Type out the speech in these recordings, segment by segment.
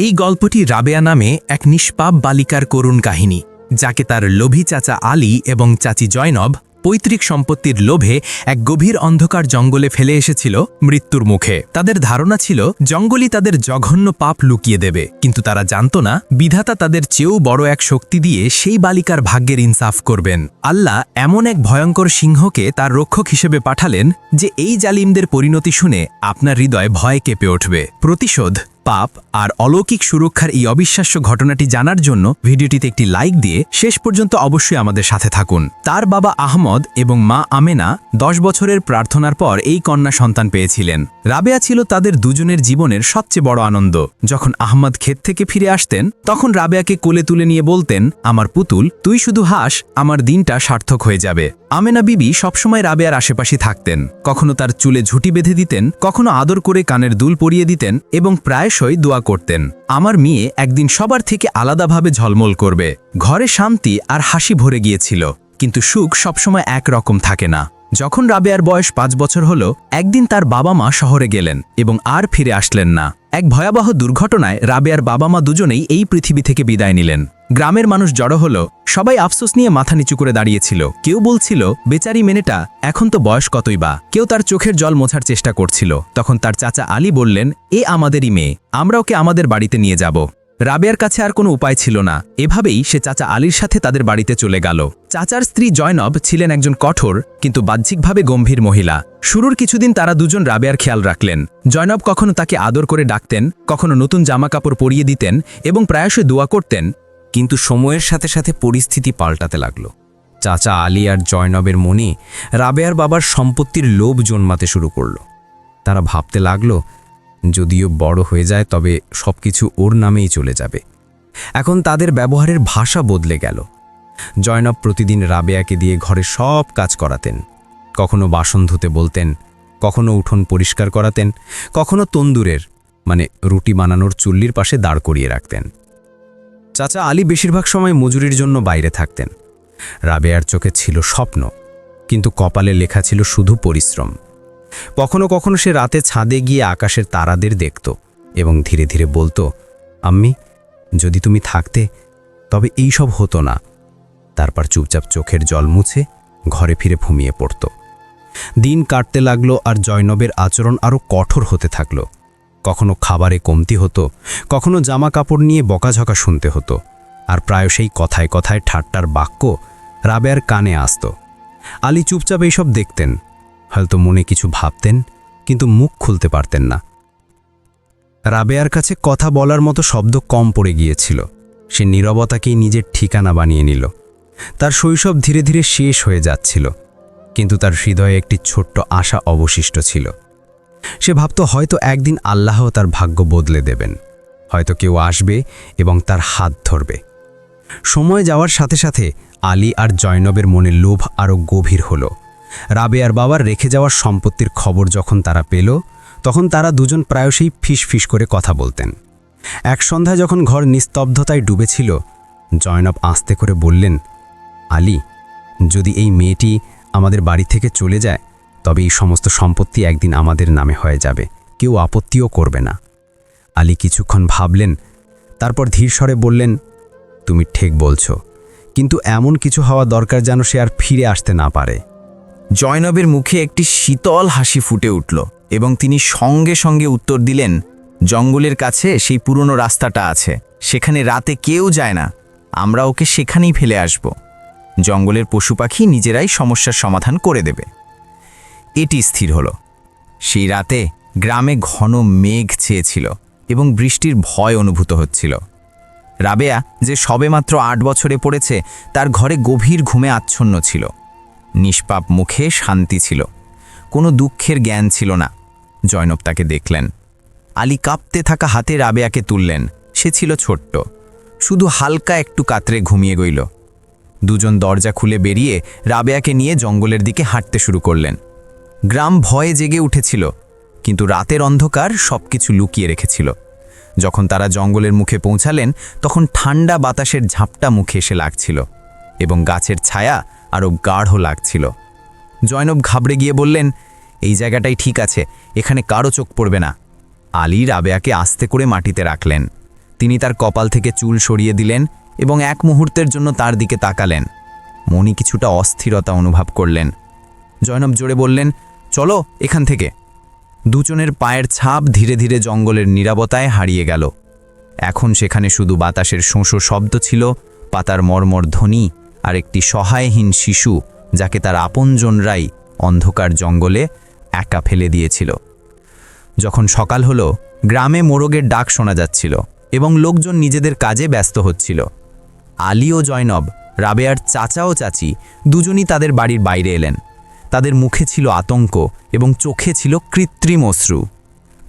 এই গল্পটি রাবেয়া নামে এক নিষ্পাপ বালিকার করুণ কাহিনী, যাকে তার লোভী চাচা আলী এবং চাচি জয়নব পৈতৃক সম্পত্তির লোভে এক গভীর অন্ধকার জঙ্গলে ফেলে এসেছিল মৃত্যুর মুখে। তাদের ধারণা ছিল, জঙ্গলই তাদের জঘন্য পাপ লুকিয়ে দেবে, কিন্তু তারা জানত না, বিধাতা তাদের চেয়েও বড় এক শক্তি দিয়ে সেই বালিকার ভাগ্যের ইনসাফ করবেন। আল্লাহ এমন এক ভয়ঙ্কর সিংহকে তার রক্ষক হিসেবে পাঠালেন যে এই জালিমদের পরিণতি শুনে আপনার হৃদয় ভয় কেঁপে উঠবে। প্রতিশোধ পাপ আর অলৌকিক সুরক্ষার এই অবিশ্বাস্য ঘটনাটি জানার জন্য ভিডিওটিতে একটি লাইক দিয়ে শেষ পর্যন্ত অবশ্যই আমাদের সাথে থাকুন। তার বাবা আহমদ এবং মা আমেনা দশ বছরের প্রার্থনার পর এই কন্যা সন্তান পেয়েছিলেন। রাবেয়া ছিল তাদের দুজনের জীবনের সবচেয়ে বড় আনন্দ। যখন আহমদ ক্ষেত থেকে ফিরে আসতেন, তখন রাবেয়াকে কোলে তুলে নিয়ে বলতেন, আমার পুতুল, তুই শুধু হাস, আমার দিনটা সার্থক হয়ে যাবে। আমেনা বিবি সবসময় রাবেয়ার আশেপাশে থাকতেন, কখনো তার চুলে ঝুঁটি বেঁধে দিতেন, কখনো আদর করে কানের দুল পরিয়ে দিতেন এবং প্রায়শই দোয়া করতেন। আমার মেয়ে একদিন সবার থেকে আলাদাভাবে ঝলমল করবে, ঘরে শান্তি আর হাসি ভরে গিয়েছিল, কিন্তু সুখ সবসময় একরকম থাকে না। যখন রাবেয়ার বয়স পাঁচ বছর হল, একদিন তার বাবা মা শহরে গেলেন এবং আর ফিরে আসলেন না। এক ভয়াবহ দুর্ঘটনায় রাবেয়ার বাবা মা দুজনেই এই পৃথিবী থেকে বিদায় নিলেন। গ্রামের মানুষ জড়ো হল, সবাই আফসোস নিয়ে মাথা নিচু করে দাঁড়িয়েছিল। কেউ বলছিল, বেচারি মেনেটা এখন তো বয়স কতই বা? কেউ তার চোখের জল মোছার চেষ্টা করছিল। তখন তার চাচা আলী বললেন, এ আমাদেরই মেয়ে, আমরা ওকে আমাদের বাড়িতে নিয়ে যাব। রাবেয়ার কাছে আর কোনো উপায় ছিল না। এভাবেই সে চাচা আলীর সাথে তাদের বাড়িতে চলে গেল। চাচার স্ত্রী জয়নব ছিলেন একজন কঠোর, কিন্তু বাহ্যিকভাবে গম্ভীর মহিলা। শুরুর কিছুদিন তারা দুজন রাবেয়ার খেয়াল রাখলেন। জয়নব কখনো তাকে আদর করে ডাকতেন, কখনো নতুন জামাকাপড় পরিয়ে দিতেন এবং প্রায়শই দোয়া করতেন। কিন্তু সময়ের সাথে সাথে পরিস্থিতি পাল্টাতে লাগল। চাচা আলী আর জয়নবের মনে রাবেয়ার বাবার সম্পত্তির লোভ জন্মাতে শুরু করল। তারা ভাবতে লাগল, যদিও বড় হয়ে যায়, তবে সব কিছু ওর নামেই চলে যাবে। এখন তাদের ব্যবহারের ভাষা বদলে গেল। জয়নব প্রতিদিন রাবেয়াকে দিয়ে ঘরে সব কাজ করাতেন। কখনো বাসন ধুতে বলতেন, কখনো উঠোন পরিষ্কার করাতেন, কখনো তন্দুরের মানে রুটি বানানোর চুল্লির পাশে দাঁড় করিয়ে রাখতেন। চাচা আলী বেশিরভাগ সময় মজুরির জন্য বাইরে থাকতেন। রাবেয়ার চোখে ছিল স্বপ্ন, কিন্তু কপালে লেখা ছিল শুধু পরিশ্রম। কখনো কখনো সে রাতে ছাদে গিয়ে আকাশের তারাদের দেখত এবং ধীরে ধীরে বলতো, আম্মি, যদি তুমি থাকতে, তবে এই সব হতো না। তারপর চুপচাপ চোখের জল মুছে ঘরে ফিরে ঘুমিয়ে পড়ত। দিন কাটতে লাগল আর জয়নবের আচরণ আরও কঠোর হতে থাকল। কখনো খাবারে কমতি হতো, কখনো জামা কাপড় নিয়ে বকাঝকা শুনতে হতো, আর প্রায় সেই কথায় কথায় ঠাট্টার বাক্য রাবেয়ার কানে আসত। আলী চুপচাপ এইসব দেখতেন, হয়তো মনে কিছু ভাবতেন, কিন্তু মুখ খুলতে পারতেন না। রাবেয়ার কাছে কথা বলার মতো শব্দ কম পড়ে গিয়েছিল, সে নীরবতাকেই নিজের ঠিকানা বানিয়ে নিল। তার শৈশব ধীরে ধীরে শেষ হয়ে যাচ্ছিল, কিন্তু তার হৃদয়ে একটি ছোট্ট আশা অবশিষ্ট ছিল। সে ভাবত হয়তো একদিন আল্লাহ তার ভাগ্য বদলে দেবেন। হয়তো কেউ আসবে এবং তার হাত ধরবে। সময় যাওয়ার সাথে সাথে আলী আর জয়নবের মনে লোভ আরও গভীর হলো। রাবেয়ার বাবার রেখে যাওয়ার সম্পত্তির খবর যখন তারা পেল, তখন তারা দুজন প্রায়শই ফিস ফিস করে কথা বলতেন। এক সন্ধ্যায় যখন ঘর নিস্তব্ধতায় ডুবেছিল, জয়নব আস্তে করে বললেন, আলী, যদি এই মেয়েটি আমাদের বাড়ি থেকে চলে যায় তবে এই সমস্ত সম্পত্তি একদিন আমাদের নামে হয়ে যাবে। কেউ আপত্তিও করবে না। আলী কিছুক্ষণ ভাবলেন, তারপর ধীর স্বরে বললেন, তুমি ঠিক বলছো, কিন্তু এমন কিছু হওয়া দরকার যেন সে আর ফিরে আসতে না পারে। জয়নবের মুখে একটি শীতল হাসি ফুটে উঠল এবং তিনি সঙ্গে সঙ্গে উত্তর দিলেন, জঙ্গলের কাছে সেই পুরনো রাস্তাটা আছে, সেখানে রাতে কেউ যায় না, আমরা ওকে সেখানেই ফেলে আসব। জঙ্গলের পশু পাখি নিজেরাই সমস্যার সমাধান করে দেবে। এটি স্থির হলো। সেই রাতে গ্রামে ঘন মেঘ ছেয়েছিল এবং বৃষ্টির ভয় অনুভূত হচ্ছিল। রাবেয়া, যে সবেমাত্র আট বছরে পড়েছে, তার ঘরে গভীর ঘুমে আচ্ছন্ন ছিল। নিষ্পাপ মুখে শান্তি ছিল। কোনো দুঃখের জ্ঞান ছিল না। জয়নব তাকে দেখলেন। আলী কাঁপতে থাকা হাতে রাবেয়াকে তুললেন। সে ছিল ছোট্ট। শুধু হালকা একটু কাতরে ঘুমিয়ে গইল। দুজন দরজা খুলে বেরিয়ে রাবেয়াকে নিয়ে জঙ্গলের দিকে হাঁটতে শুরু করলেন। গ্রাম ভয়ে জেগে উঠেছিল, কিন্তু রাতের অন্ধকার সব কিছু লুকিয়ে রেখেছিল। যখন তারা জঙ্গলের মুখে পৌঁছালেন, তখন ঠান্ডা বাতাসের ঝাপটা মুখে এসে লাগছিল এবং গাছের ছায়া আরও গাঢ় লাগছিল। জয়নব ঘাবড়ে গিয়ে বললেন, এই জায়গাটাই ঠিক আছে, এখানে কারও চোখ পড়বে না। আলী রাবেয়াকে আস্তে করে মাটিতে রাখলেন। তিনি তার কপাল থেকে চুল সরিয়ে দিলেন এবং এক মুহূর্তের জন্য তার দিকে তাকালেন। মনি কিছুটা অস্থিরতা অনুভব করলেন। জয়নব জোরে বললেন চলো এখান থেকে। দুজনের পায়ের ছাপ ধীরে ধীরে জঙ্গলের নিরাপত্তায় হারিয়ে গেল। এখন সেখানে শুধু বাতাসের শোঁসো শব্দ ছিল, পাতার মর্মর ধ্বনি আর একটি সহায়হীন শিশু যাকে তার আপনজনরাই অন্ধকার জঙ্গলে একা ফেলে দিয়েছিল। যখন সকাল হলো, গ্রামে মোরগের ডাক শোনা যাচ্ছিল এবং লোকজন নিজেদের কাজে ব্যস্ত হচ্ছিল। আলী ও জয়নব, রাবেয়ার চাচা ও চাচি দুজনই তাদের বাড়ির বাইরে এলেন। তাদের মুখে ছিল আতঙ্ক এবং চোখে ছিল কৃত্রিম অশ্রু।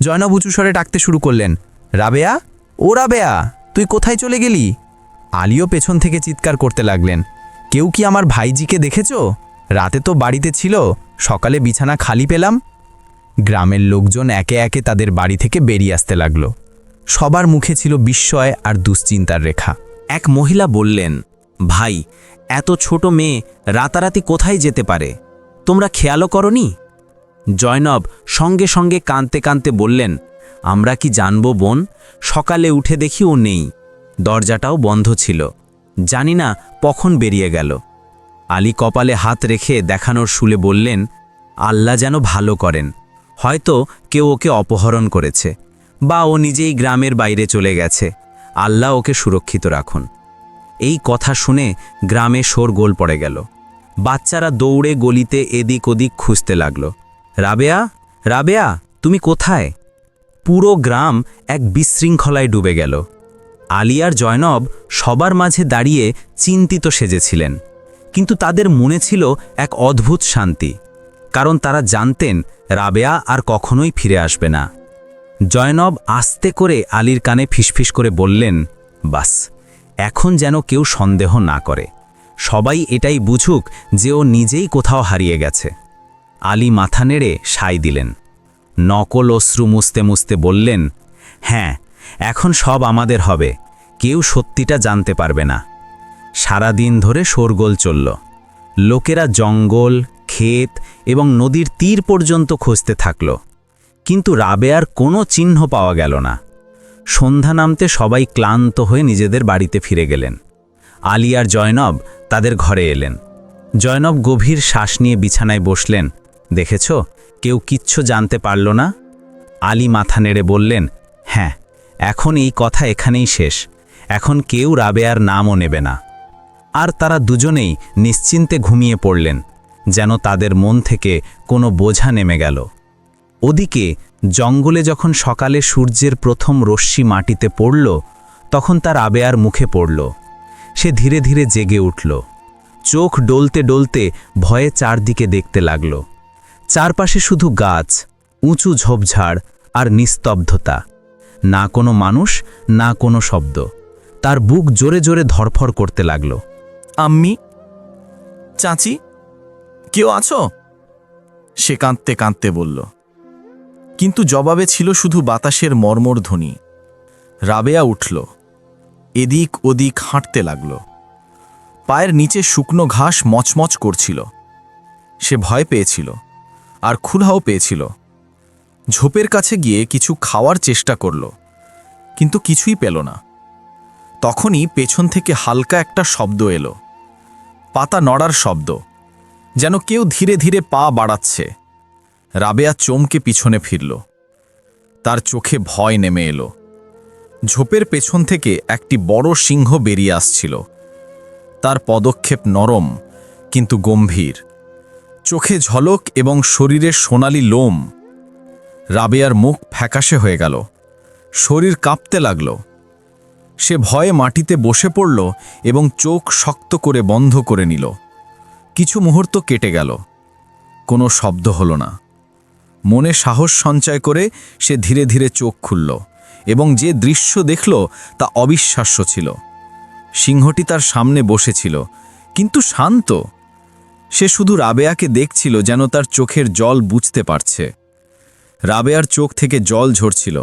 জয়নব উঁচুস্বরে ডাকতে শুরু করলেন, রাবেয়া, ও রাবেয়া, তুই কোথায় চলে গেলি? আলিও পেছন থেকে চিৎকার করতে লাগলেন, কেউ কি আমার ভাইজিকে দেখেছ? রাতে তো বাড়িতে ছিল, সকালে বিছানা খালি পেলাম। গ্রামের লোকজন একে একে তাদের বাড়ি থেকে বেরিয়ে আসতে লাগল। সবার মুখে ছিল বিস্ময় আর দুশ্চিন্তার রেখা। এক মহিলা বললেন, ভাই, এত ছোট মেয়ে রাতারাতি কোথায় যেতে পারে? তোমরা খেয়ালও করনি? জয়নব সঙ্গে সঙ্গে কাঁদতে কাঁদতে বললেন, আমরা কি জানব বোন? সকালে উঠে দেখি ও নেই। দরজাটাও বন্ধ ছিল। জানি না কখন বেরিয়ে গেল। আলী কপালে হাত রেখে দেখানোর শুলে বললেন, আল্লাহ যেন ভালো করেন। হয়তো কেউ ওকে অপহরণ করেছে বা ও নিজেই গ্রামের বাইরে চলে গেছে। আল্লাহ ওকে সুরক্ষিত রাখুন। এই কথা শুনে গ্রামে শোরগোল পড়ে গেল। বাচ্চারা দৌড়ে গলিতে এদিক ওদিক খুঁজতে লাগল। রাবেয়া রাবেয়া, তুমি কোথায়? পুরো গ্রাম এক বিশৃঙ্খলায় ডুবে গেল। আলিয়ার জয়নব সবার মাঝে দাঁড়িয়ে চিন্তিত সেজেছিলেন। কিন্তু তাদের মনে ছিল এক অদ্ভুত শান্তি, কারণ তারা জানতেন রাবেয়া আর কখনোই ফিরে আসবে না। জয়নব আস্তে করে আলীর কানে ফিসফিস করে বললেন, বাস, এখন যেন কেউ সন্দেহ না করে। সবাই এটাই বুঝুক যে ও নিজেই কোথাও হারিয়ে গেছে। আলী মাথা নেড়ে সাই দিলেন। নকল অশ্রু মুছতে মুছতে বললেন হ্যাঁ এখন সব আমাদের হবে। কেউ সত্যিটা জানতে পারবে না। সারা দিন ধরে শোরগোল চলল। লোকেরা জঙ্গল, ক্ষেত এবং নদীর তীর পর্যন্ত খুঁজতে থাকল। কিন্তু রাবেয়ার কোনো চিহ্ন পাওয়া গেল না। সন্ধ্যা নামতে সবাই ক্লান্ত হয়ে নিজেদের বাড়িতে ফিরে গেলেন। আলী আর জয়নব তাদের ঘরে এলেন। জয়নব গভীর শ্বাস নিয়ে বিছানায় বসলেন। দেখেছ, কেউ কিচ্ছু জানতে পারল না? আলী মাথা নেড়ে বললেন হ্যাঁ এখন এই কথা এখানেই শেষ। এখন কেউ রাবেয়ার নামও নেবে না। আর তারা দুজনেই নিশ্চিন্তে ঘুমিয়ে পড়লেন, যেন তাদের মন থেকে কোনো বোঝা নেমে গেল। ওদিকে জঙ্গলে যখন সকালে সূর্যের প্রথম রশ্মি মাটিতে পড়ল, তখন তার আবেয়ার মুখে পড়ল। সে ধীরে ধীরে জেগে উঠল। চোখ ডলতে ডলতে ভয়ে চারদিকে দেখতে লাগল। চারপাশে শুধু গাছ, উঁচু ঝোপঝাড় আর নিস্তব্ধতা। না কোনো মানুষ, না কোনো শব্দ। তার বুক জোরে জোরে ধরফর করতে লাগল। আম্মি? চাচি? কেউ আছো? সে কাঁদতে কাঁদতে বলল। কিন্তু জবাবে ছিল শুধু বাতাসের মর্মর ধ্বনি। রাবেয়া উঠল। এদিক ওদিক হাঁটতে লাগল। পায়ের নিচে শুকনো ঘাস মচমচ করছিল। সে ভয় পেয়েছিল আর ক্ষুধাও পেয়েছিল। ঝোপের কাছে গিয়ে কিছু খাওয়ার চেষ্টা করল, কিন্তু কিছুই পেল না। তখনই পেছন থেকে হালকা একটা শব্দ এলো। পাতা নড়ার শব্দ, যেন কেউ ধীরে ধীরে পা বাড়াচ্ছে। রাবেয়া চমকে পিছনে ফিরল। তার চোখে ভয় নেমে এলো। ঝোপের পেছন থেকে একটি বড় সিংহ বেরিয়ে আসছিল। তার পদক্ষেপ নরম, কিন্তু গম্ভীর। চোখে ঝলক এবং শরীরে সোনালি লোম। রাবেয়ার মুখ ফ্যাকাশে হয়ে গেল। শরীর কাঁপতে লাগল। সে ভয়ে মাটিতে বসে পড়ল এবং চোখ শক্ত করে বন্ধ করে নিল। কিছু মুহূর্ত কেটে গেল। কোনো শব্দ হলো না। মনে সাহস সঞ্চয় করে সে ধীরে ধীরে চোখ খুলল। এবং যে দৃশ্য দেখল তা অবিশ্বাস্য ছিল। সিংহটি তার সামনে বসেছিল, কিন্তু শান্ত। সে শুধু রাবেয়াকে দেখছিল যেন তার চোখের জল বুঝতে পারছে। রাবেয়ার চোখ থেকে জল ঝরছিল,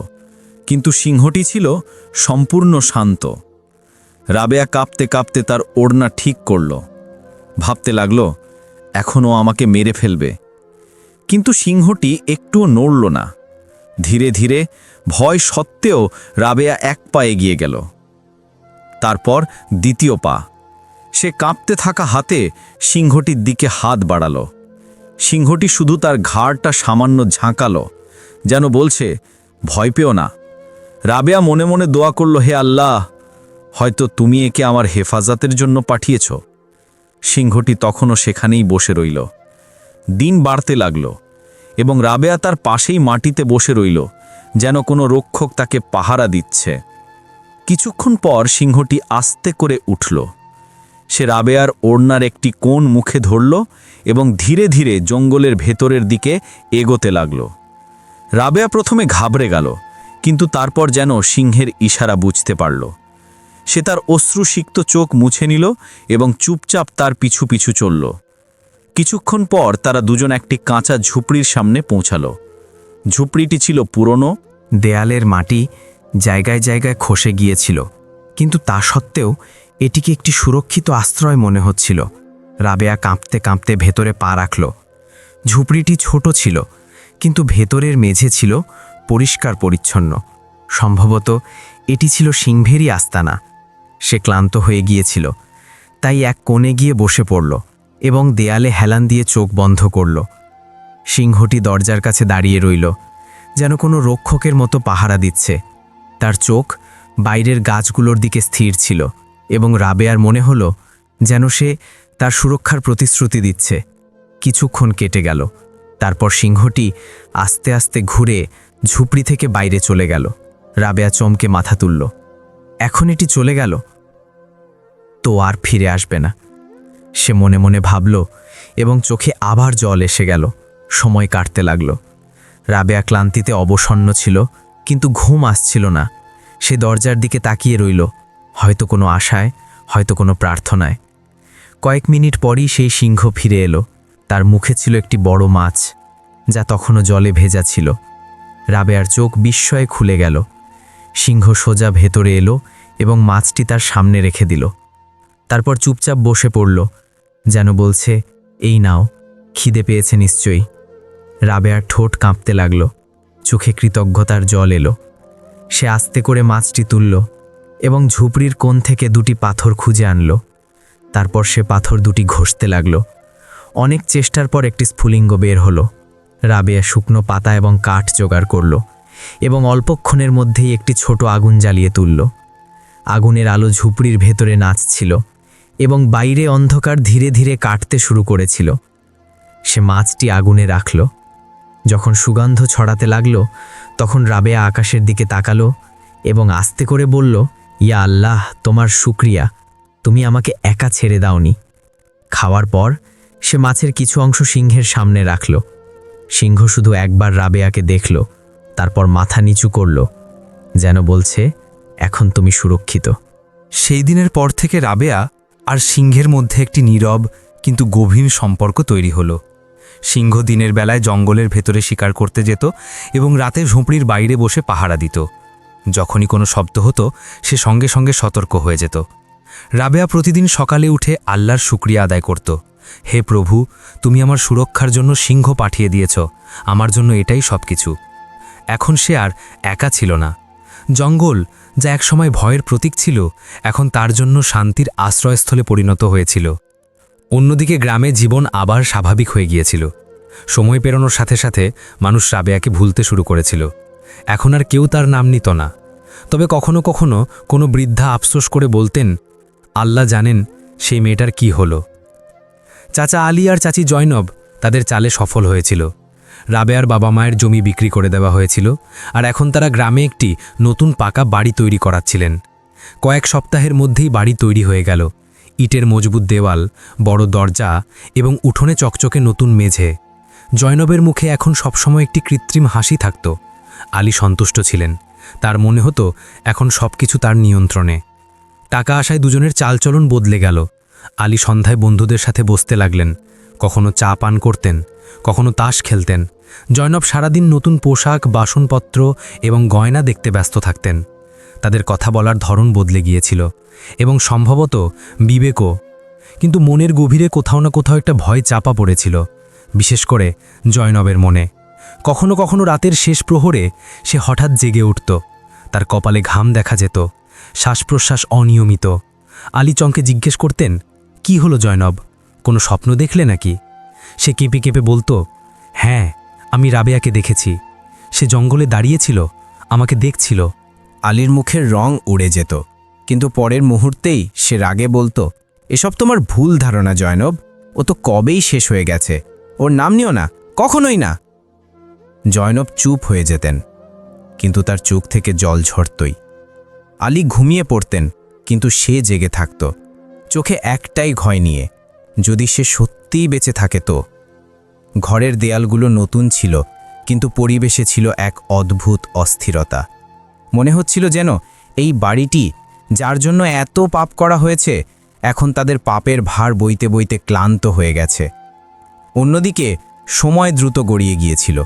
কিন্তু সিংহটি ছিল সম্পূর্ণ শান্ত। রাবেয়া কাঁপতে কাঁপতে তার ওড়না ঠিক করল, ভাবতে লাগল এখনও আমাকে মেরে ফেলবে। কিন্তু সিংহটি একটুও নড়ল না। ধীরে ধীরে ভয় সত্ত্বেও রাবেয়া এক পা এগিয়ে গেল। তারপর দ্বিতীয় পা। সে কাঁপতে থাকা হাতে সিংহটির দিকে হাত বাড়ালো। সিংহটি শুধু তার ঘাড়টা সামান্য ঝাঁকালো, যেন বলছে, ভয় পেও না। রাবেয়া মনে মনে দোয়া করল, হে আল্লাহ, হয়তো তুমি একে আমার হেফাজতের জন্য পাঠিয়েছ। সিংহটি তখনও সেখানেই বসে রইল। দিন বাড়তে লাগল এবং রাবেয়া তার পাশেই মাটিতে বসে রইল। যেন কোনো রক্ষক তাকে পাহারা দিচ্ছে। কিছুক্ষণ পর সিংহটি আস্তে করে উঠল। সে রাবেয়ার ওড়নার একটি কোণ মুখে ধরল এবং ধীরে ধীরে জঙ্গলের ভেতরের দিকে এগোতে লাগল। রাবেয়া প্রথমে ঘাবড়ে গেল, কিন্তু তারপর যেন সিংহের ইশারা বুঝতে পারল। সে তার অশ্রুসিক্ত চোখ মুছে নিল এবং চুপচাপ তার পিছু পিছু চলল। কিছুক্ষণ পর তারা দুজন একটি কাঁচা ঝুপড়ির সামনে পৌঁছালো। ঝুপড়িটি ছিল পুরনো, দেয়ালের মাটি জায়গায় জায়গায় খসে গিয়েছিল, কিন্তু তা সত্ত্বেও এটিকে একটি সুরক্ষিত আশ্রয় মনে হচ্ছিল। রাবেয়া কাঁপতে কাঁপতে ভেতরে পা রাখল। ঝুপড়িটি ছোট ছিল, কিন্তু ভেতরের মেঝে ছিল পরিষ্কার পরিচ্ছন্ন। সম্ভবত এটি ছিল সিংহেরই আস্তানা। সে ক্লান্ত হয়ে গিয়েছিল, তাই এক কোণে গিয়ে বসে পড়ল এবং দেয়ালে হেলান দিয়ে চোখ বন্ধ করল। সিংহটি দরজার কাছে দাঁড়িয়ে রইল, যেন কোনো রক্ষকের মতো পাহারা দিচ্ছে। তার চোখ বাইরের গাছগুলোর দিকে স্থির ছিল এবং রাবেয়ার মনে হলো যেন সে তার সুরক্ষার প্রতিশ্রুতি দিচ্ছে। কিছুক্ষণ কেটে গেল, তারপর সিংহটি আস্তে আস্তে ঘুরে ঝুপড়ি থেকে বাইরে চলে গেল। রাবেয়া চমকে মাথা তুলল, এখন এটি চলে গেল? তো আর ফিরে আসবে না। সে মনে মনে ভাবল এবং চোখে আবার জল এসে গেল। সময় কাটতে লাগল। রাবেয়া ক্লান্তিতে অবসন্ন ছিল, কিন্তু ঘুম আসছিল না। সে দরজার দিকে তাকিয়ে রইল, হয়তো কোনো আশায়, হয়তো কোনো প্রার্থনায়। কয়েক মিনিট পরই সেই সিংহ ফিরে এলো। তার মুখে ছিল একটি বড় মাছ, যা তখনও জলে ভেজা ছিল। রাবেয়ার চোখ বিস্ময়ে খুলে গেল। সিংহ সোজা ভেতরে এলো এবং মাছটি তার সামনে রেখে দিল। তারপর চুপচাপ বসে পড়ল, যেন বলছে, এই নাও, খিদে পেয়েছে নিশ্চয়ই। রাবেয়ার ঠোঁট কাঁপতে লাগল। চোখে কৃতজ্ঞতার জল এলো। সে আস্তে করে মাছটি তুলল এবং ঝুপড়ির কোণ থেকে দুটি পাথর খুঁজে আনলো। তারপর সে পাথর দুটি ঘষতে লাগল। অনেক চেষ্টার পর একটি স্ফুলিঙ্গ বের হলো। রাবেয়া শুকনো পাতা এবং কাঠ জোগাড় করল এবং অল্পক্ষণের মধ্যেই একটি ছোট আগুন জ্বালিয়ে তুলল। আগুনের আলো ঝুপড়ির ভেতরে নাচছিল এবং বাইরে অন্ধকার ধীরে ধীরে কাটতে শুরু করেছিল। সে মাছটি আগুনে রাখল। যখন সুগন্ধ ছড়াতে লাগল, তখন রাবেয়া আকাশের দিকে তাকালো এবং আস্তে করে বলল, ইয়া আল্লাহ, তোমার শুক্রিয়া। তুমি আমাকে একা ছেড়ে দাওনি। খাওয়ার পর, সে মাছের কিছু অংশ সিংহের সামনে রাখল। সিংহ শুধু একবার রাবেয়াকে দেখল, তারপর মাথা নিচু করল, যেন বলছে, এখন তুমি সুরক্ষিত। সেই দিনের পর থেকে রাবেয়া আর সিংহের মধ্যে একটি নীরব, কিন্তু গভীর সম্পর্ক তৈরি হলো। সিংহ দিনের বেলায় জঙ্গলের ভেতরে শিকার করতে যেত এবং রাতে ঝুঁপড়ির বাইরে বসে পাহারা দিত। যখনই কোনো শব্দ হতো, সে সঙ্গে সঙ্গে সতর্ক হয়ে যেত। রাবেয়া প্রতিদিন সকালে উঠে আল্লাহর শুক্রিয়া আদায় করত। হে প্রভু, তুমি আমার সুরক্ষার জন্য সিংহ পাঠিয়ে দিয়েছ। আমার জন্য এটাই সব কিছু এখন সে আর একা ছিল না। জঙ্গল, যা একসময় ভয়ের প্রতীক ছিল, এখন তার জন্য শান্তির আশ্রয়স্থলে পরিণত হয়েছিল। অন্যদিকে গ্রামে জীবন আবার স্বাভাবিক হয়ে গিয়েছিল। সময় পেরোনোর সাথে সাথে মানুষ রাবেয়াকে ভুলতে শুরু করেছিল। এখন আর কেউ তার নাম নিত না। তবে কখনো কখনো কোনো বৃদ্ধা আফসোস করে বলতেন, আল্লাহ জানেন সেই মেয়েটার কি হলো। চাচা আলী আর চাচি জয়নব তাদের চালে সফল হয়েছিল। রাবেয়ার বাবা মায়ের জমি বিক্রি করে দেওয়া হয়েছিল আর এখন তারা গ্রামে একটি নতুন পাকা বাড়ি তৈরি করাচ্ছিলেন। কয়েক সপ্তাহের মধ্যেই বাড়ি তৈরি হয়ে গেল। ইটের মজবুত দেওয়াল, বড় দরজা এবং উঠোনে চকচকে নতুন মেঝে। জয়নবের মুখে এখন সবসময় একটি কৃত্রিম হাসি থাকত। আলী সন্তুষ্ট ছিলেন। তার মনে হতো, এখন সব কিছু তার নিয়ন্ত্রণে। টাকা আসায় দুজনের চালচলন বদলে গেল। আলী সন্ধ্যায় বন্ধুদের সাথে বসতে লাগলেন। কখনো চা পান করতেন, কখনো তাস খেলতেন। জয়নব সারাদিন নতুন পোশাক, বাসনপত্র এবং গয়না দেখতে ব্যস্ত থাকতেন। তাদের কথা বলার ধরন বদলে গিয়েছিল এবং সম্ভবত বিবেকও। কিন্তু মনের গভীরে কোথাও না কোথাও একটা ভয় চাপা পড়েছিল, বিশেষ করে জয়নবের মনে। কখনো কখনো রাতের শেষ প্রহরে সে হঠাৎ জেগে উঠত, তার কপালে ঘাম দেখা যেত শ্বাস প্রশ্বাস অনিয়মিত। আলী চংকে জিজ্ঞেস করতেন, কি হলো জয়নব, কোনো স্বপ্ন দেখলে নাকি? সে কেঁপে কেঁপে বলতো হ্যাঁ আমি রাবেয়াকে দেখেছি। সে জঙ্গলে দাঁড়িয়েছিল, আমাকে দেখছিল। আলীর মুখের রং উড়ে যেত। কিন্তু পরের মুহূর্তেই সে রাগে বলতো, এসব তোমার ভুল ধারণা, জয়নব। ও তো কবেই শেষ হয়ে গেছে। ওর নাম নিও না, কখনোই না। জয়নব চুপ হয়ে যেতেন, কিন্তু তার চোখ থেকে জল ঝরতই। আলী ঘুমিয়ে পড়তেন, কিন্তু সে জেগে থাকত। চোখে একটাই ভয় নিয়ে, যদি সে সত্যিই বেঁচে থাকে তো। ঘরের দেয়ালগুলো নতুন ছিল, কিন্তু পরিবেশে ছিল এক অদ্ভুত অস্থিরতা। মনে হচ্ছিল যেন এই বাড়িটি, যার জন্য এত পাপ করা হয়েছে, এখন তাদের পাপের ভার বইতে বইতে ক্লান্ত হয়ে গেছে। অন্যদিকে সময় দ্রুত গড়িয়ে গিয়েছিল।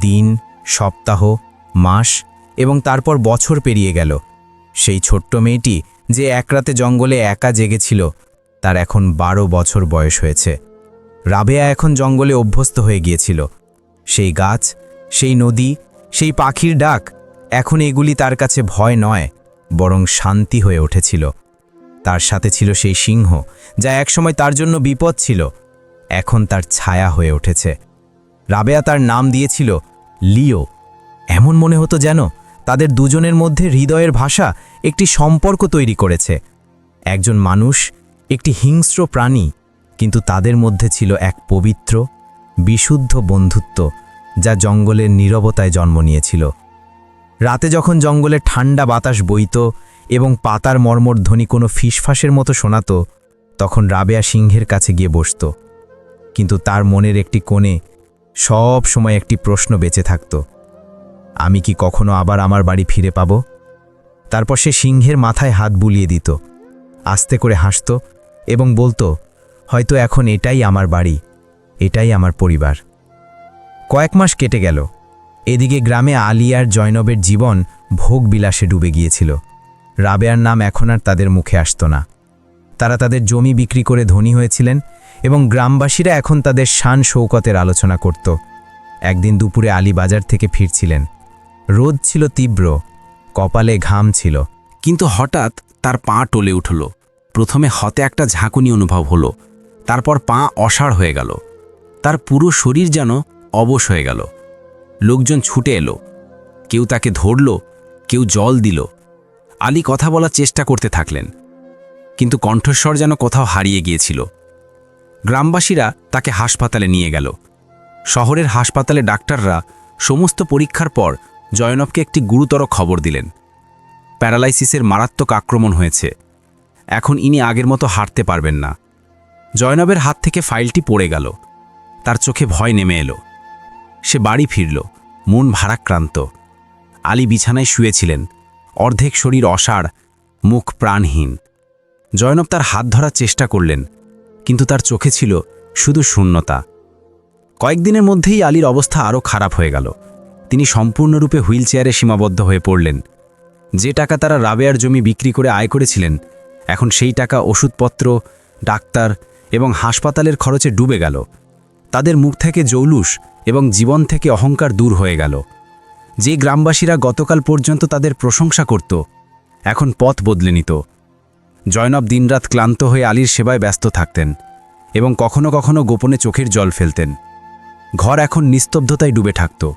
দিন, সপ্তাহ, মাস এবং তারপর বছর পেরিয়ে গেল। সেই ছোট্ট মেয়েটি যে এক রাতে জঙ্গলে একা জেগেছিল, তার এখন বারো বছর বয়স হয়েছে। রাবেয়া এখন জঙ্গলে অভ্যস্ত হয়ে গিয়েছিল। সেই গাছ, সেই নদী, সেই পাখির ডাক এখন এগুলি তার কাছে ভয় নয়, বরং শান্তি হয়ে উঠেছিল। তার সাথে ছিল সেই সিংহ, যা একসময় তার জন্য বিপদ ছিল। এখন তার ছায়া হয়ে উঠেছে। রাবেয়া তার নাম দিয়েছিল লিও। এমন মনে হতো যেন তাদের দুজনের মধ্যে হৃদয়ের ভাষা একটি সম্পর্ক তৈরি করেছে। একজন মানুষ, একটি হিংস্র প্রাণী, কিন্তু তাদের মধ্যে ছিল এক পবিত্র, বিশুদ্ধ বন্ধুত্ব, যা জঙ্গলের নীরবতায় জন্ম নিয়েছিল। রাতে যখন জঙ্গলে ঠান্ডা বাতাস বইত এবং পাতার মর্মর ধ্বনি কোনো ফিসফাসের মতো শোনাত, তখন রাবেয়া সিংহের কাছে গিয়ে বসত। কিন্তু তার মনের একটি কোণে সব সময় একটি প্রশ্ন বেঁচে থাকত। আমি কি কখনো আবার আমার বাড়ি ফিরে পাব? তারপর সে সিংহের মাথায় হাত বুলিয়ে দিত, আস্তে করে হাসত এবং বলতো, হয়তো এখন এটাই আমার বাড়ি, এটাই আমার পরিবার। কয়েক মাস কেটে গেল। এদিকে গ্রামে আলিয়ার জয়নবের জীবন ভোগ বিলাসে ডুবে গিয়েছিল। রাবেয়ার নাম এখন আর তাদের মুখে আসত না। তারা তাদের জমি বিক্রি করে ধনী হয়েছিলেন এবং গ্রামবাসীরা এখন তাদের শান শৌকতের আলোচনা করত। একদিন দুপুরে আলী বাজার থেকে ফিরছিলেন। রোদ ছিল তীব্র, কপালে ঘাম ছিল। কিন্তু হঠাৎ তার পা টলে উঠল। প্রথমে হতে একটা ঝাঁকুনি অনুভব হলো, তারপর পা অসাড় হয়ে গেল। তার পুরো শরীর যেন অবশ হয়ে গেল। লোকজন ছুটে এলো। কেউ তাকে ধরল, কেউ জল দিল। আলী কথা বলার চেষ্টা করতে থাকলেন, কিন্তু কণ্ঠস্বর যেন কোথাও হারিয়ে গিয়েছিল। গ্রামবাসীরা তাকে হাসপাতালে নিয়ে গেল। শহরের হাসপাতালে ডাক্তাররা সমস্ত পরীক্ষার পর জয়নবকে একটি গুরুতর খবর দিলেন। প্যারালাইসিসের মারাত্মক আক্রমণ হয়েছে। এখন ইনি আগের মতো হাঁটতে পারবেন না। জয়নবের হাত থেকে ফাইলটি পড়ে গেল। তার চোখে ভয় নেমে এলো। সে বাড়ি ফিরল, মন ভারাক্রান্ত। আলী বিছানায় শুয়েছিলেন, অর্ধেক শরীর অসাড়, মুখ প্রাণহীন। জয়নব তার হাত ধরার চেষ্টা করলেন, কিন্তু তার চোখে ছিল শুধু শূন্যতা। কয়েকদিনের মধ্যেই আলীর অবস্থা আরও খারাপ হয়ে গেল। তিনি সম্পূর্ণরূপে হুইল চেয়ারে সীমাবদ্ধ হয়ে পড়লেন। যে টাকা তারা রাবেয়ার জমি বিক্রি করে আয় করেছিলেন, এখন সেই টাকা ওষুধপত্র, ডাক্তার এবং হাসপাতালের খরচে ডুবে গেল। তাদের মুখ থেকে জৌলুস এবং জীবন থেকে অহংকার দূর হয়ে গেল। যে গ্রামবাসীরা গতকাল পর্যন্ত তাদের প্রশংসা করত, এখন পথ বদলে নিত। জয়নব দিনরাত ক্লান্ত হয়ে আলীর সেবায় ব্যস্ত থাকতেন এবং কখনো কখনো গোপনে চোখের জল ফেলতেন। ঘর এখন নিস্তব্ধতায় ডুবে থাকত।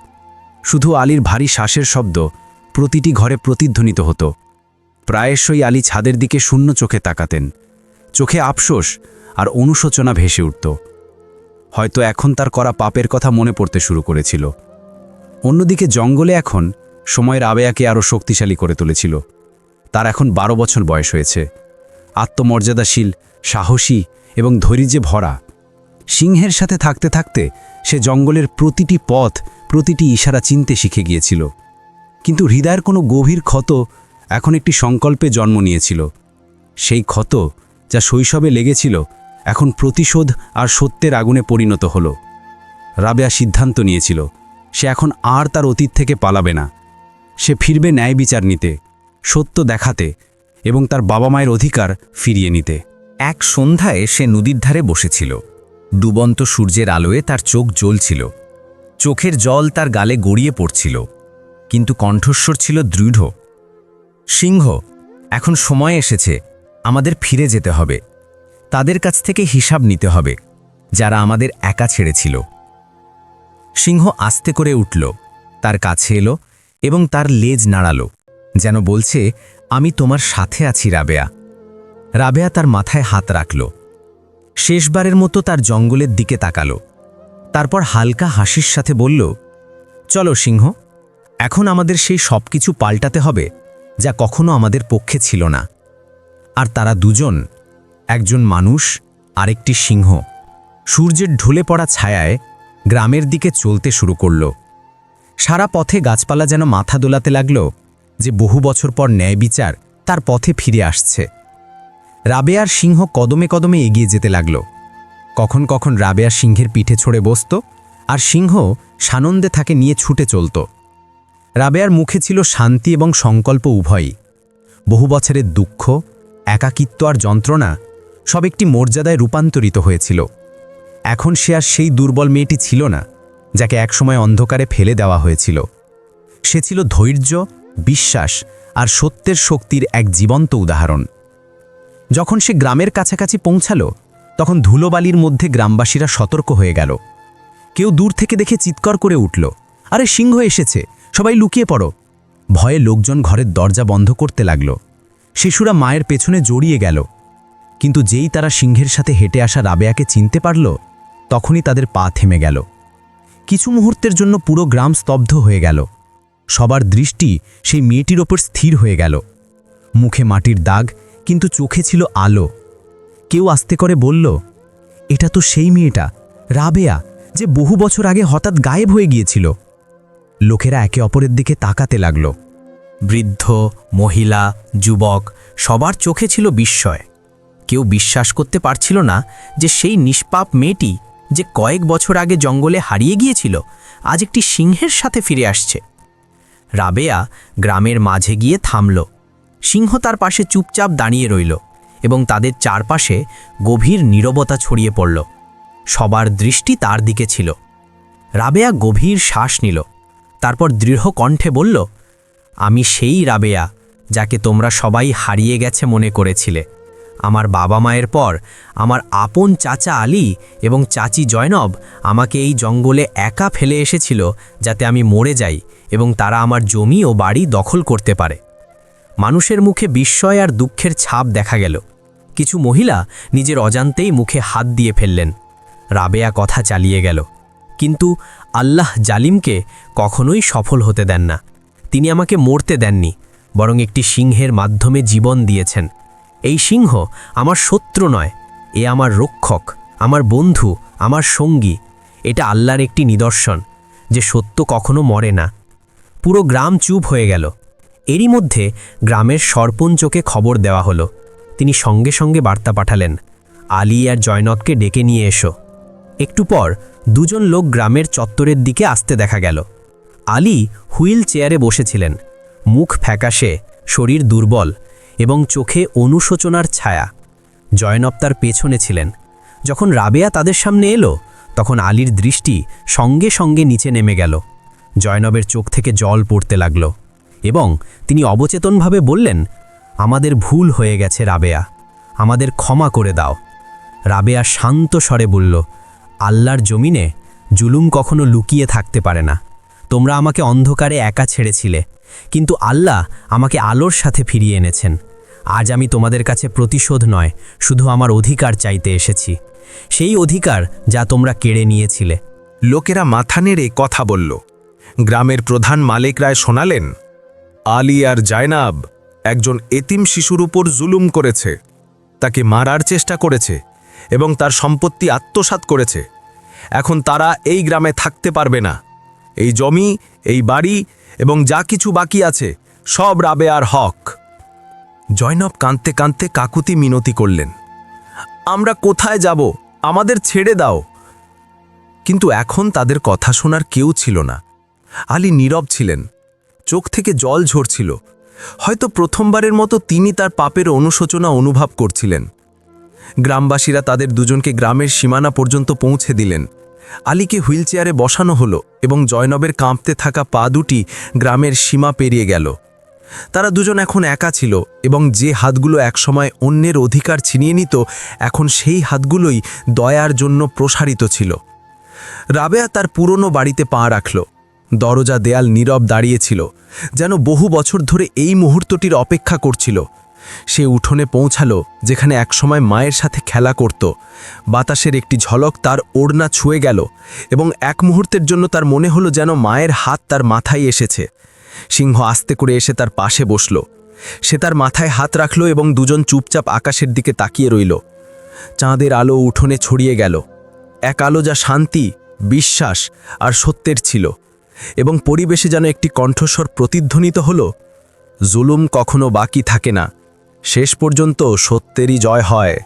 শুধু আলীর ভারী শ্বাসের শব্দ প্রতিটি ঘরে প্রতিধ্বনিত হতো। প্রায়শই আলী ছাদের দিকে শূন্য চোখে তাকাতেন। চোখে আফসোস আর অনুশোচনা ভেসে উঠত। হয়তো এখন তার করা পাপের কথা মনে পড়তে শুরু করেছিল। অন্যদিকে জঙ্গলে এখন সময়ের আবেয়াকে আরও শক্তিশালী করে তুলেছিল। তার এখন বারো বছর বয়স হয়েছে। আত্মমর্যাদাশীল, সাহসী এবং ধৈর্যে ভরা। সিংহের সাথে থাকতে থাকতে সে জঙ্গলের প্রতিটি পথ, প্রতিটি ইশারা চিনতে শিখে গিয়েছিল। কিন্তু হৃদয়ের কোনো গভীর ক্ষত এখন একটি সংকল্পে জন্ম নিয়েছিল। সেই ক্ষত যা শৈশবে লেগেছিল এখন প্রতিশোধ আর সত্যের আগুনে পরিণত হল। রাবেয়া সিদ্ধান্ত নিয়েছিল, সে এখন আর তার অতীত থেকে পালাবে না। সে ফিরবে ন্যায় বিচার নিতে, সত্য দেখাতে এবং তার বাবা মায়ের অধিকার ফিরিয়ে নিতে। এক সন্ধ্যায় সে নদীর ধারে বসেছিল। ডুবন্ত সূর্যের আলোয় তার চোখ জ্বলছিল। চোখের জল তার গালে গড়িয়ে পড়ছিল। কিন্তু কণ্ঠস্বর ছিল দৃঢ়। সিংহ, এখন সময় এসেছে। আমাদের ফিরে যেতে হবে। তাদের কাছ থেকে হিসাব নিতে হবে, যারা আমাদের একা ছেড়েছিল। সিংহ আস্তে করে উঠল, তার কাছে এলো এবং তার লেজ নাড়ালো, যেন বলছে, আমি তোমার সাথে আছি, রাবেয়া। রাবেয়া তার মাথায় হাত রাখল। শেষবারের মতো তার জঙ্গলের দিকে তাকালো। তারপর হালকা হাসির সাথে বলল, চলো সিংহ, এখন আমাদের সেই সব কিছু পাল্টাতে হবে, যা কখনো আমাদের পক্ষে ছিল না। আর তারা দুজন একজন মানুষ, আরেকটি সিংহ। সূর্যের ঢুলে পড়া ছায়ায় গ্রামের দিকে চলতে শুরু করল। সারা পথে গাছপালা যেন মাথা দোলাতে লাগল যে বহু বছর পর ন্যায় বিচার তার পথে ফিরে আসছে। রাবেয়ার সিংহ কদমে কদমে এগিয়ে যেতে লাগল। কখন কখন রাবেয়া সিংহের পিঠে ছড়ে বসত আর সিংহ সানন্দে তাকে নিয়ে ছুটে চলত। রাবেয়ার মুখে ছিল শান্তি এবং সংকল্প উভয়ই। বহু বছরের দুঃখ, একাকিত্ব আর যন্ত্রণা সব একটি মর্যাদায় রূপান্তরিত হয়েছিল। এখন সে আর সেই দুর্বল মেয়েটি ছিল না, যাকে একসময় অন্ধকারে ফেলে দেওয়া হয়েছিল। সে ছিল ধৈর্য, বিশ্বাস আর সত্যের শক্তির এক জীবন্ত উদাহরণ। যখন সে গ্রামের কাছাকাছি পৌঁছালো, তখন ধুলোবালির মধ্যে গ্রামবাসীরা সতর্ক হয়ে গেল। কেউ দূর থেকে দেখে চিৎকার করে উঠল, আরে, সিংহ এসেছে, সবাই লুকিয়ে পড়ো। ভয়ে লোকজন ঘরের দরজা বন্ধ করতে লাগল। শিশুরা মায়ের পেছনে জড়িয়ে গেল। কিন্তু যেই তারা সিংহের সাথে হেঁটে আসা রাবেয়াকে চিনতে পারল, তখনই তাদের পা থেমে গেল। কিছু মুহূর্তের জন্য পুরো গ্রাম স্তব্ধ হয়ে গেল। সবার দৃষ্টি সেই মেয়েটির ওপর স্থির হয়ে গেল। মুখে মাটির দাগ, কিন্তু চোখে ছিল আলো। কেউ আস্তে করে বলল, এটা তো সেই মেয়েটা, রাবেয়া, যে বহু বছর আগে হঠাৎ গায়েব হয়ে গিয়েছিল। লোকেরা একে অপরের দিকে তাকাতে লাগল। বৃদ্ধ, মহিলা, যুবক, সবার চোখে ছিল বিস্ময়। কেউ বিশ্বাস করতে পারছিল না যে সেই নিষ্পাপ মেয়েটি যে কয়েক বছর আগে জঙ্গলে হারিয়ে গিয়েছিল, আজ একটি সিংহের সাথে ফিরে আসছে। রাবেয়া গ্রামের মাঝে গিয়ে থামল। সিংহ তার পাশে চুপচাপ দাঁড়িয়ে রইল এবং তাদের চারপাশে গভীর নীরবতা ছড়িয়ে পড়ল। সবার দৃষ্টি তার দিকে ছিল। রাবেয়া গভীর শ্বাস নিল। তারপর দৃঢ় কণ্ঠে বলল, আমি সেই রাবেয়া যাকে তোমরা সবাই হারিয়ে গেছে মনে করেছিলে। আমার বাবা মায়ের পর, আমার আপন চাচা আলী এবং চাচি জয়নব আমাকে এই জঙ্গলে একা ফেলে এসেছিল যাতে আমি মরে যাই এবং তারা আমার জমি ও বাড়ি দখল করতে পারে। মানুষের মুখে বিস্ময় আর দুঃখের ছাপ দেখা গেল। কিছু মহিলা নিজের অজান্তেই মুখে হাত দিয়ে ফেললেন। রাবেয়া কথা চালিয়ে গেল। কিন্তু আল্লাহ জালিমকে কখনোই সফল হতে দেন না। তিনি আমাকে মরতে দেননি, বরং একটি সিংহের মাধ্যমে জীবন দিয়েছেন। এই সিংহ আমার শত্রু নয়, এ আমার রক্ষক, আমার বন্ধু, আমার সঙ্গী। এটা আল্লাহর একটি নিদর্শন, যে সত্য কখনো মরে না। পুরো গ্রাম চুপ হয়ে গেল। এরই মধ্যে গ্রামের সরপঞ্চকে খবর দেওয়া হলো। তিনি সঙ্গে সঙ্গে বার্তা পাঠালেন, আলী আর জয়নবকে ডেকে নিয়ে এসো। একটু পর দুজন লোক গ্রামের চত্বরের দিকে আসতে দেখা গেল। আলী হুইল চেয়ারে বসেছিলেন। মুখ ফ্যাকাশে, শরীর দুর্বল। এবং চোখে অনুশোচনার ছায়া। জয়নব তার পেছনে ছিলেন। যখন রাবেয়া তাদের সামনে এলো, তখন আলীর দৃষ্টি সঙ্গে সঙ্গে নিচে নেমে গেল। জয়নবের চোখ থেকে জল পড়তে লাগল এবং তিনি অবচেতনভাবে বললেন, আমাদের ভুল হয়ে গেছে রাবেয়া। আমাদের ক্ষমা করে দাও। রাবেয়া শান্ত স্বরে বলল, আল্লাহর জমিনে জুলুম কখনো লুকিয়ে থাকতে পারে না। তোমরা আমাকে অন্ধকারে একা ছেড়েছিলে, কিন্তু আল্লাহ আমাকে আলোর সাথে ফিরিয়ে এনেছেন। আজ আমি তোমাদের কাছে প্রতিশোধ নয়, শুধু আমার অধিকার চাইতে এসেছি। সেই অধিকার যা তোমরা কেড়ে নিয়েছিলে। লোকেরা মাথা নেড়ে কথা বলল। গ্রামের প্রধান মালিক রায় শোনালেন, আলী আর জায়নাব একজন এতিম শিশুর উপর জুলুম করেছে। তাকে মারার চেষ্টা করেছে এবং তার সম্পত্তি আত্মসাৎ করেছে। এখন তারা এই গ্রামে থাকতে পারবে না। এই জমি, এই বাড়ি এবং যা কিছু বাকি আছে সব রাবে আর হক। জয়নব কাঁদতে কাঁদতে কাকুতি মিনতি করলেন, আমরা কোথায় যাব? আমাদের ছেড়ে দাও। কিন্তু এখন তাদের কথা শোনার কেউ ছিল না। আলী নীরব ছিলেন, চোখ থেকে জল ঝরছিল। হয়তো প্রথমবারের মতো তিনি তার পাপের অনুশোচনা অনুভব করছিলেন। গ্রামবাসীরা তাদের দুজনকে গ্রামের সীমানা পর্যন্ত পৌঁছে দিলেন। আলীকে হুইলচেয়ারে বসানো হলো এবং জয়নবের কাঁপতে থাকা পা দুটি গ্রামের সীমা পেরিয়ে গেল। তারা দুজন এখন একা ছিল এবং যে হাতগুলো একসময় অন্যের অধিকার ছিনিয়ে নিত, এখন সেই হাতগুলোই দয়ার জন্য প্রসারিত ছিল। রাবেয়া তার পুরনো বাড়িতে পা রাখল। দরজা দেয়াল নীরব দাঁড়িয়েছিল, যেন বহু বছর ধরে এই মুহূর্তটির অপেক্ষা করছিল। সে উঠোনে পৌঁছালো, যেখানে একসময় মায়ের সাথে খেলা করত। বাতাসের একটি ঝলক তার ওড়না ছুঁয়ে গেল এবং এক মুহূর্তের জন্য তার মনে হলো যেন মায়ের হাত তার মাথায় এসেছে। সিংহ আস্তে করে এসে তার পাশে বসল। সে তার মাথায় হাত রাখল এবং দুজন চুপচাপ আকাশের দিকে তাকিয়ে রইল। চাঁদের আলো উঠোনে ছড়িয়ে গেল। এক আলো যা শান্তি, বিশ্বাস আর সত্যের ছিল এবং পরিবেশে যেন একটি কণ্ঠস্বর প্রতিধ্বনিত হল, জুলুম কখনো বাকি থাকে না। শেষ পর্যন্ত সত্যেরই জয় হয়।